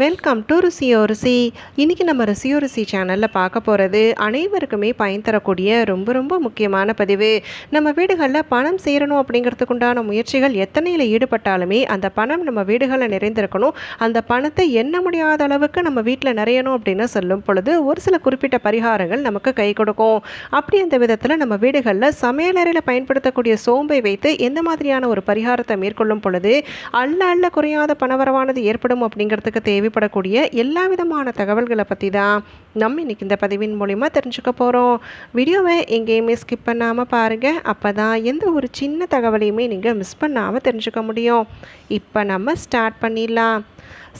Welcome to ருசியோ ருசி இன்றைக்கி நம்ம ருசியோ ருசி சேனலில் பார்க்க போகிறது அனைவருக்குமே பயன் தரக்கூடிய ரொம்ப ரொம்ப முக்கியமான பதிவு. நம்ம வீடுகளில் பணம் சேரணும் அப்படிங்கிறதுக்குண்டான முயற்சிகள் எத்தனையில் ஈடுபட்டாலுமே அந்த பணம் நம்ம வீடுகளில் நிறைந்திருக்கணும். அந்த பணத்தை எண்ண முடியாத அளவுக்கு நம்ம வீட்டில் நிறையணும் அப்படின்னு சொல்லும் பொழுது ஒரு சில குறிப்பிட்ட பரிகாரங்கள் நமக்கு கை கொடுக்கும். அப்படி அந்த விதத்தில் நம்ம வீடுகளில் சமையலறையில் பயன்படுத்தக்கூடிய சோம்பை வைத்து எந்த மாதிரியான ஒரு பரிகாரத்தை மேற்கொள்ளும் பொழுது அள்ள அள்ள குறையாத பணவரவானது ஏற்படும் அப்படிங்கிறதுக்கு தேவைப்படக்கூடிய எல்லா விதமான தகவல்களை பற்றி தான் நம்ம இன்னைக்கு இந்த பதிவின் மூலிமா தெரிஞ்சுக்க போகிறோம் வீடியோவை எங்கேயுமே ஸ்கிப் பண்ணாமல் பாருங்கள் அப்போ தான் எந்த ஒரு சின்ன தகவலையுமே நீங்கள் மிஸ் பண்ணாமல் தெரிஞ்சுக்க முடியும். இப்போ நம்ம ஸ்டார்ட் பண்ணிடலாம்.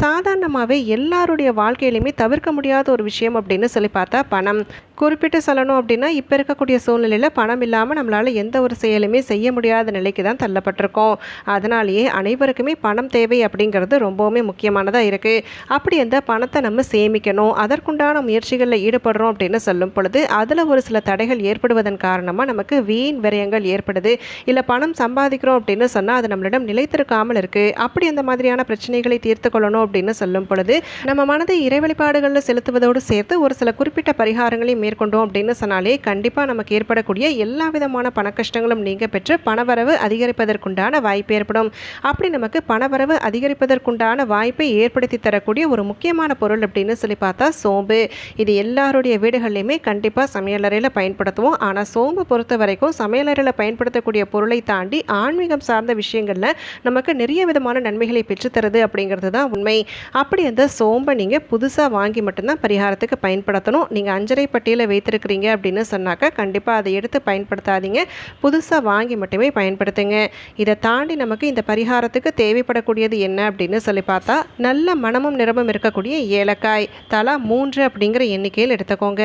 சாதாரணமாகவே எல்லாருடைய வாழ்க்கையிலையுமே தவிர்க்க முடியாத ஒரு விஷயம் அப்படின்னு சொல்லி பார்த்தா பணம். குறிப்பிட்டு சொல்லணும் அப்படின்னா இப்போ இருக்கக்கூடிய சூழ்நிலையில் பணம் இல்லாமல் நம்மளால் எந்த ஒரு செயலுமே செய்ய முடியாத நிலைக்கு தான் தள்ளப்பட்டிருக்கோம். அதனாலேயே அனைவருக்குமே பணம் தேவை அப்படிங்கிறது ரொம்பவுமே முக்கியமானதாக இருக்குது அப்படி அந்த பணத்தை நம்ம சேமிக்கணும் அதற்குண்டான முயற்சிகளில் ஈடுபடுறோம் அப்படின்னு சொல்லும் பொழுது அதில் ஒரு சில தடைகள் ஏற்படுவதன் காரணமாக நமக்கு வீண் விரயங்கள் ஏற்படுது. இல்லை பணம் சம்பாதிக்கிறோம் அப்படின்னு சொன்னால் அது நம்மளிடம் நிலைத்திருக்காமல் இருக்குது அப்படி அந்த மாதிரியான பிரச்சனைகளை தீர்த்து கொள்ளணும் அப்படின்னு சொல்லும் பொழுது நம்ம மனதை இறைவழிபாடுகளில் செலுத்துவதோடு சேர்த்து ஒரு சில குறிப்பிட்ட பரிகாரங்களையும் மேற்கொண்டோம் அப்படின்னு சொன்னாலே கண்டிப்பாக நமக்கு ஏற்படக்கூடிய எல்லா விதமான பண கஷ்டங்களும் நீங்க பெற்று பணவரவு அதிகரிப்பதற்குண்டான வாய்ப்பு ஏற்படும். அப்படி நமக்கு பணவரவு அதிகரிப்பதற்குண்டான வாய்ப்பை ஏற்படுத்தி தரக்கூடிய ஒரு முக்கியமான பொருள் அப்படின்னு சொல்லி பார்த்தா சோம்பு. இது எல்லாருடைய வீடுகள்லையுமே கண்டிப்பாக சமையலறையில் பயன்படுத்துவோம். ஆனால் சோம்பு பொறுத்த வரைக்கும் சமையலறையில் பயன்படுத்தக்கூடிய பொருளை தாண்டி ஆன்மீகம் சார்ந்த விஷயங்களில் நமக்கு நிறைய விதமான நன்மைகளை பெற்றுத்தருது அப்படிங்கிறது தான் உண்மை. அப்படி அந்த சோம்பை நீங்கள் புதுசாக வாங்கி மட்டும்தான் பரிகாரத்துக்கு பயன்படுத்தணும். நீங்கள் அஞ்சரை பட்டியலில் வைத்திருக்கிறீங்க அப்படின்னு சொன்னாக்கா கண்டிப்பாக அதை எடுத்து பயன்படுத்தாதீங்க. புதுசாக வாங்கி மட்டுமே பயன்படுத்துங்க. இதை தாண்டி நமக்கு இந்த பரிகாரத்துக்கு தேவைப்படக்கூடியது என்ன அப்படின்னு சொல்லி பார்த்தா நல்ல மனமும் நிறமும் இருக்கக்கூடிய ஏலக்காய் தலா மூன்று அப்படிங்கிற எண்ணிக்கையில் எடுத்துக்கோங்க.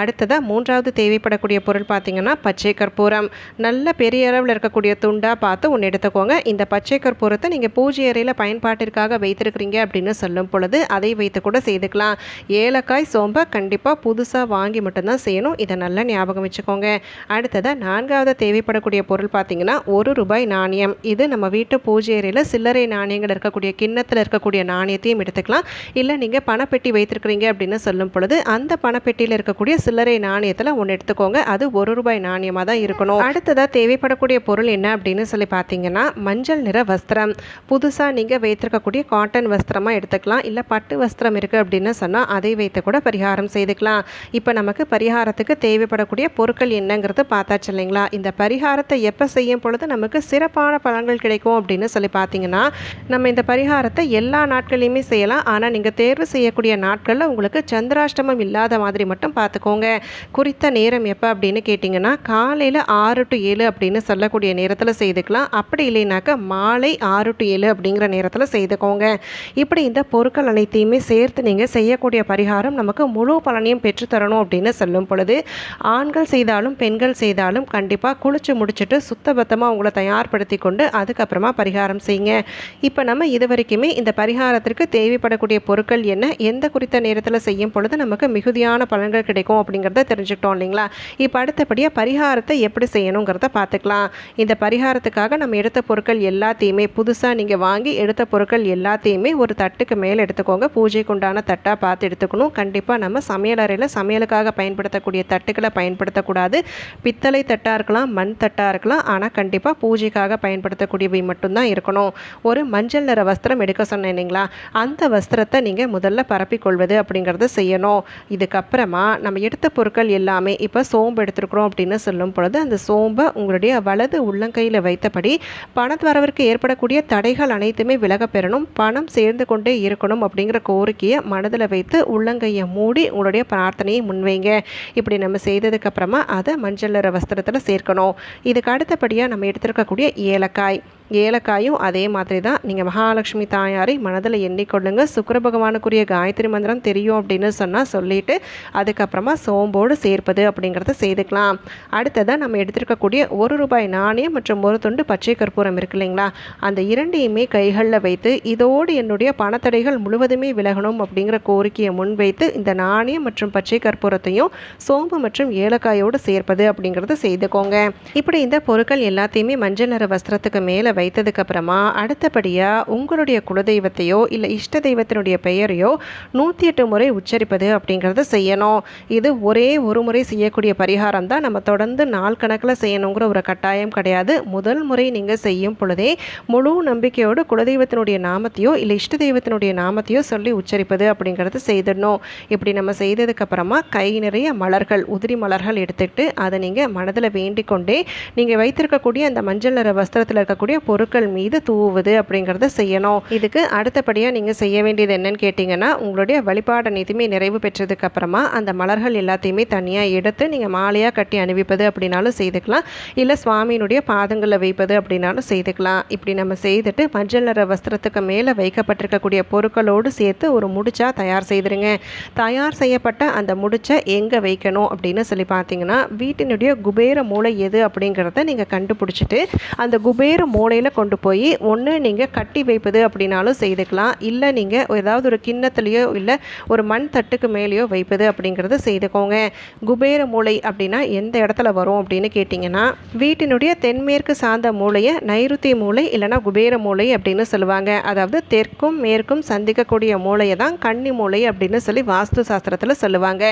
அடுத்ததாக மூன்றாவது தேவைப்படக்கூடிய பொருள் பார்த்தீங்கன்னா பச்சை கற்பூரம். நல்ல பெரிய அளவில் இருக்கக்கூடிய துண்டாக பார்த்து ஒன்று எடுத்துக்கோங்க. இந்த பச்சை கற்பூரத்தை நீங்கள் பூஜை அறையில் பயன்பாட்டிற்காக எடுத்துக்கிறீங்க அப்படின்னு சொல்லும் பொழுது அதை வைத்து கூட செய்துக்கலாம். ஏலக்காய் சோம்பை கண்டிப்பாக புதுசாக வாங்கி மட்டும்தான் செய்யணும். இதை நல்லா ஞாபகம் வச்சுக்கோங்க. அடுத்ததாக நான்காவது தேவைப்படக்கூடிய பொருள் பார்த்தீங்கன்னா ஒரு ரூபாய் நாணயம். இது நம்ம வீட்டு பூஜை அறையில் சில்லறை நாணயங்கள் இருக்கக்கூடிய கிண்ணத்தில் இருக்கக்கூடிய நாணயத்தையும் எடுத்துக்கலாம். இல்லை நீங்கள் பணப்பெட்டி வைத்திருக்கிறீங்க அப்படின்னு சொல்லும் பொழுது அந்த பணப்பெட்டியில் இருக்கக்கூடிய சில்லறை நாணயத்தில் ஒன்று எடுத்துக்கோங்க. அது ஒரு ரூபாய் நாணயமாக தான் இருக்கணும். அடுத்ததாக தேவைப்படக்கூடிய பொருள் என்ன அப்படின்னு சொல்லி பார்த்தீங்கன்னா மஞ்சள் நிற வஸ்திரம். புதுசாக நீங்கள் வைத்திருக்கக்கூடிய காட்டன் வஸ்திரமாக எடுத்துக்கலாம். இல்லை பட்டு வஸ்திரம் இருக்குது அப்படின்னு சொன்னால் அதை வைத்து கூட பரிகாரம் செய்துக்கலாம். இப்போ நமக்கு பரிகாரத்துக்கு தேவைப்படக்கூடிய பொருட்கள் என்னங்கிறது பார்த்தாச்சு இல்லைங்களா? இந்த பரிகாரத்தை எப்போ செய்யும் பொழுது நமக்கு சிறப்பான பலன்கள் கிடைக்கும் அப்படின்னு சொல்லி பார்த்தீங்கன்னா நம்ம இந்த பரிகாரத்தை எல்லா நாட்களையுமே செய்யலாம். ஆனால் நீங்கள் தேர்வு செய்யக்கூடிய நாட்களில் உங்களுக்கு சந்திராஷ்டமம் இல்லாத மாதிரி மட்டும் பார்த்துக்கோங்க. குறித்த நேரம் எப்போ அப்படின்னு கேட்டிங்கன்னா காலையில் ஆறு டு ஏழு அப்படின்னு சொல்லக்கூடிய நேரத்தில் செய்துக்கலாம். அப்படி இல்லைனாக்கா மாலை ஆறு டு ஏழு அப்படிங்கிற நேரத்தில் செய்துக்கோங்க. இப்படி இந்த பொருட்கள் அனைத்தையுமே சேர்த்து நீங்கள் செய்யக்கூடிய பரிகாரம் நமக்கு முழு பலனையும் பெற்றுத்தரணும் அப்படின்னு சொல்லும் பொழுது ஆண்கள் செய்தாலும் பெண்கள் செய்தாலும் கண்டிப்பாக குளிச்சு முடிச்சுட்டு சுத்தபத்தமாக உங்களை தயார்படுத்தி கொண்டு அதுக்கப்புறமா பரிகாரம் செய்யுங்க. இப்போ நம்ம இது வரைக்குமே இந்த பரிகாரத்திற்கு தேவைப்படக்கூடிய பொருட்கள் என்ன எந்த குறித்த நேரத்தில் செய்யும் பொழுது நமக்கு மிகுதியான பலன்கள் கிடைக்கும் அப்படிங்கிறத தெரிஞ்சுக்கிட்டோம் இல்லைங்களா? இப்போ அடுத்தபடியாக பரிகாரத்தை எப்படி செய்யணுங்கிறத பார்த்துக்கலாம். இந்த பரிகாரத்துக்காக நம்ம எடுத்த பொருட்கள் எல்லாத்தையுமே புதுசாக நீங்கள் வாங்கி எடுத்த பொருட்கள் எல்லாத்தையுமே ஒரு தட்டுக்கு மேலே எடுத்துக்கோங்க. பூஜைக்கு உண்டான தட்டாக பார்த்து எடுத்துக்கணும். கண்டிப்பாக நம்ம சமையலறையில் சமையலுக்காக பயன்படுத்தக்கூடிய தட்டுக்களை பயன்படுத்தக்கூடாது. பித்தளை தட்டாக இருக்கலாம் மண் தட்டாக இருக்கலாம். ஆனால் கண்டிப்பாக பூஜைக்காக பயன்படுத்தக்கூடியவை மட்டும்தான் இருக்கணும். ஒரு மஞ்சள் நிற வஸ்திரம் எடுக்க சொன்னேன் இல்லைங்களா? அந்த வஸ்திரத்தை நீங்கள் முதல்ல பரப்பிக்கொள்வது அப்படிங்கிறத செய்யணும். இதுக்கப்புறமா நம்ம எடுத்த பொருட்கள் எல்லாமே இப்போ சோம்பு எடுத்துருக்குறோம் அப்படின்னு சொல்லும் பொழுது அந்த சோம்பை உங்களுடைய வலது உள்ளங்கையில் வைத்தபடி பணவரவிற்கு ஏற்படக்கூடிய தடைகள் அனைத்துமே விலக பெறணும். பணம் சேர்ந்து கொண்டே இருக்கணும் அப்படிங்கிற கோரிக்கையை மனதில் வைத்து உள்ளங்கையை மூடி உங்களுடைய பிரார்த்தனையை முன்வைங்க. இப்படி நம்ம செய்ததுக்கப்புறமா அதை மஞ்சள் நிற வஸ்திரத்தில் சேர்க்கணும். இதுக்கு அடுத்தபடியாக நம்ம எடுத்திருக்கக்கூடிய ஏலக்காய். ஏலக்காயும் அதே மாதிரி தான். நீங்கள் மகாலட்சுமி தாயாரை மனதில் எண்ணிக்கொள்ளுங்க. சுக்கர பகவானுக்குரிய காயத்ரி மந்திரம் தெரியும் அப்படின்னு சொன்னால் சொல்லிட்டு அதுக்கப்புறமா சோம்போடு சேர்ப்பது அப்படிங்கிறத செய்துக்கலாம். அடுத்ததாக நம்ம எடுத்திருக்கக்கூடிய ஒரு ரூபாய் நாணயம் மற்றும் ஒரு துண்டு பச்சை கற்பூரம் இருக்கு இல்லைங்களா? அந்த இரண்டையுமே கைகளில் வைத்து இதோடு என்னுடைய பணத்தடைகள் முழுவதுமே விலகணும் அப்படிங்கிற கோரிக்கையை முன்வைத்து இந்த நாணயம் மற்றும் பச்சை கற்பூரத்தையும் சோம்பு மற்றும் ஏலக்காயோடு சேர்ப்பது அப்படிங்கிறத செய்துக்கோங்க. இப்படி இந்த பொருட்கள் எல்லாத்தையுமே மஞ்சள் நிற வஸ்திரத்துக்கு மேலே வைத்ததுக்கப்புறமா அடுத்தபடியாக உங்களுடைய குலதெய்வத்தையோ இல்லை இஷ்ட தெய்வத்தினுடைய பெயரையோ நூற்றி எட்டு முறை உச்சரிப்பது அப்படிங்கிறத செய்யணும். இது ஒரே ஒரு முறை செய்யக்கூடிய பரிகாரம் தான். நம்ம தொடர்ந்து நாள் கணக்கில் செய்யணுங்கிற ஒரு கட்டாயம் கிடையாது. முதல் முறை நீங்கள் செய்யும் பொழுதே முழு நம்பிக்கையோடு குலதெய்வத்தினுடைய நாமத்தையோ இல்லை இஷ்ட தெய்வத்தினுடைய நாமத்தையோ சொல்லி உச்சரிப்பது அப்படிங்கிறது செய்திடணும். இப்படி நம்ம செய்ததுக்கப்புறமா கை நிறைய மலர்கள் உதிரி மலர்கள் எடுத்துக்கிட்டு அதை நீங்கள் மனதில் வேண்டிக் கொண்டே நீங்கள் வைத்திருக்கக்கூடிய அந்த மஞ்சள் நிற வஸ்திரத்தில் இருக்கக்கூடிய பொருட்கள் மீது தூவுவது அப்படிங்கிறத செய்யணும். இதுக்கு அடுத்தபடியாக நீங்கள் செய்ய வேண்டியது என்னன்னு கேட்டிங்கன்னா உங்களுடைய வழிபாடு அனைத்துமே நிறைவு பெற்றதுக்கு அப்புறமா அந்த மலர்கள் எல்லாத்தையுமே தனியாக எடுத்து நீங்கள் மாலையாக கட்டி அணிவிப்பது அப்படின்னாலும் செய்துக்கலாம். இல்லை சுவாமியினுடைய பாதங்களில் வைப்பது அப்படின்னாலும் செய்துக்கலாம். இப்படி நம்ம செய்துட்டு மஞ்சள் நிற வஸ்திரத்துக்கு மேலே வைக்கப்பட்டிருக்கக்கூடிய பொருட்களோடு சேர்த்து ஒரு முடிச்சா தயார் செய்திருங்க. தயார் செய்யப்பட்ட அந்த முடிச்சை எங்கே வைக்கணும் அப்படின்னு சொல்லி பார்த்தீங்கன்னா வீட்டினுடைய குபேர மூளை எது அப்படிங்கிறத நீங்கள் கண்டுபிடிச்சிட்டு அந்த குபேர மூளையில் கொண்டு போய் ஒன்று நீங்கள் கட்டி வைப்பது அப்படின்னாலும் செய்துக்கலாம். இல்லை நீங்கள் ஏதாவது ஒரு கிண்ணத்துலேயோ இல்லை ஒரு மண் தட்டுக்கு மேலேயோ வைப்பது அப்படிங்கிறத செய்துக்கோங்க. குபேர மூளை அப்படின்னா எந்த இடத்துல வரும் அப்படின்னு கேட்டிங்கன்னா வீட்டினுடைய தென்மேற்கு சார்ந்த மூளையை நைருத்தி மூளை இல்லைனா குபேர மூளை அப்படின்னு சொல்லுவாங்க. அதாவது தெற்கும் மேற்கும் சந்திக்கக்கூடிய மூளையை தான் கன்னி மூளை அப்படின்னு சொல்லி வாஸ்து சாஸ்திரத்தில் சொல்லுவாங்க.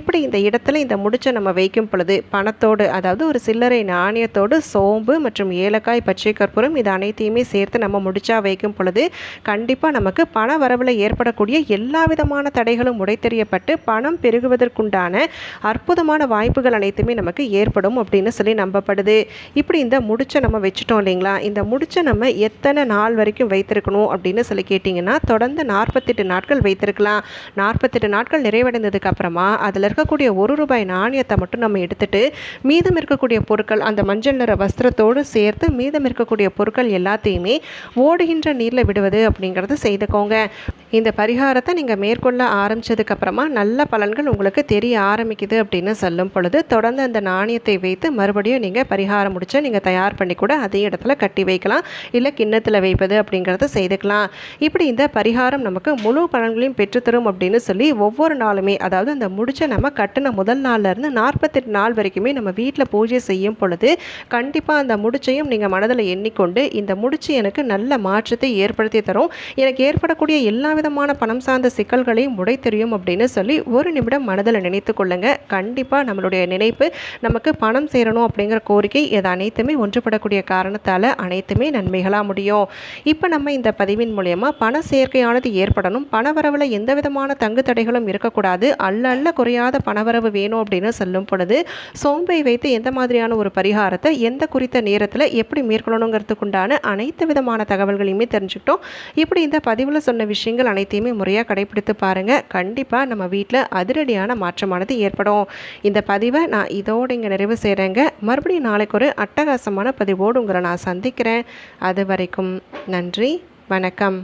இப்படி இந்த இடத்துல இந்த முடிச்சை நம்ம வைக்கும் பொழுது பணத்தோடு அதாவது ஒரு சில்லறை நாணயத்தோடு சோம்பு மற்றும் ஏலக்காய் பச்சை கற்பூரம் இது அனைத்தையுமே சேர்த்து நம்ம முடிச்சா வைக்கும் பொழுது கண்டிப்பாக நமக்கு பண வரவில் ஏற்படக்கூடிய எல்லா விதமான தடைகளும் உடைத்தெறியப்பட்டு பணம் பெருகுவதற்குண்டான அற்புதமான வாய்ப்புகள் அனைத்துமே நமக்கு ஏற்படும் அப்படின்னு சொல்லி நம்பப்படுது. இப்படி இந்த முடிச்சை நம்ம வச்சுட்டோம் இல்லைங்களா? இந்த முடிச்சை நம்ம எத்தனை நாள் வரைக்கும் வைத்திருக்கணும் அப்படின்னு சொல்லி கேட்டிங்கன்னா தொடர்ந்து நாற்பத்தெட்டு நாட்கள் வைத்திருக்கலாம். நாற்பத்தெட்டு நாட்கள் நிறைவடைந்ததுக்கு அப்புறமா அதில் இருக்கக்கூடிய ஒரு ரூபாய் நாணயத்தை மட்டும் நம்ம எடுத்துட்டு மீதம் இருக்கக்கூடிய பொருட்கள் அந்த மஞ்சள் நிற வஸ்திரத்தோடு சேர்த்து மீதம் இருக்கக்கூடிய பொருட்கள் எல்லாத்தையுமே ஓடுகின்ற நீரில் விடுவது அப்படிங்கிறது செய்துக்கோங்க. இந்த பரிகாரத்தை நீங்கள் மேற்கொள்ள ஆரம்பித்ததுக்கப்புறமா நல்ல பலன்கள் உங்களுக்கு தெரிய ஆரம்பிக்குது அப்படின்னு சொல்லும் பொழுது தொடர்ந்து அந்த நாணயத்தை வைத்து மறுபடியும் நீங்கள் பரிகாரம் முடிச்சு நீங்கள் தயார் பண்ணி கூட அதே இடத்துல கட்டி வைக்கலாம். இல்லை கிண்ணத்தில் வைப்பது அப்படிங்கிறத செய்துக்கலாம். இப்படி இந்த பரிகாரம் நமக்கு முழு பலன்களையும் பெற்றுத்தரும் அப்படின்னு சொல்லி ஒவ்வொரு நாளுமே அதாவது அந்த முடிச்ச நம்ம கட்டின முதல் நாள்லேருந்து நாற்பத்தெட்டு நாள் வரைக்குமே நம்ம வீட்டில் பூஜை செய்யும் பொழுது கண்டிப்பாக அந்த முடிச்சையும் நீங்கள் மனதில் எண்ணிக்கொண்டு இந்த முடிச்சு எனக்கு நல்ல மாற்றத்தை ஏற்படுத்தி தரும். எனக்கு ஏற்படக்கூடிய எல்லா விதமான பணம் சார்ந்த சிக்கல்களையும் உடை தெரியும் அப்படின்னு சொல்லி ஒரு நிமிடம் மனதில் நினைத்து கொள்ளுங்க. கண்டிப்பாக நம்மளுடைய நினைப்பு நமக்கு பணம் சேரணும் அப்படிங்கிற கோரிக்கை இது அனைத்துமே ஒன்றுபடக்கூடிய காரணத்தால் அனைத்துமே நன்மைகளாக முடியும். இப்போ நம்ம இந்த பதிவின் மூலயமா பண சேர்க்கையானது ஏற்படணும். பணவரவில் எந்த விதமான தங்கு தடைகளும் இருக்கக்கூடாது. அல்ல அல்ல குறையாத பணவரவு வேணும் அப்படின்னு சொல்லும் பொழுது சோம்பை வைத்து எந்த மாதிரியான ஒரு பரிகாரத்தை எந்த குறித்த நேரத்தில் எப்படி மேற்கொள்ளணுங்கிறதுக்குண்டான அனைத்து விதமான தகவல்களையுமே தெரிஞ்சுக்கிட்டோம். இப்படி இந்த பதிவில் சொன்ன விஷயங்கள் விஷயங்கள் அனைத்தையுமே முறையாக கடைபிடித்து பாருங்கள் கண்டிப்பாக நம்ம வீட்டில் அதிரடியான மாற்றமானது ஏற்படும். இந்த பதிவை நான் இதோடு இங்கே நிறைவு செய்கிறேங்க மறுபடியும் நாளைக்கு ஒரு அட்டகாசமான பதிவோடு உங்களை நான் சந்திக்கிறேன். அது வரைக்கும் நன்றி வணக்கம்.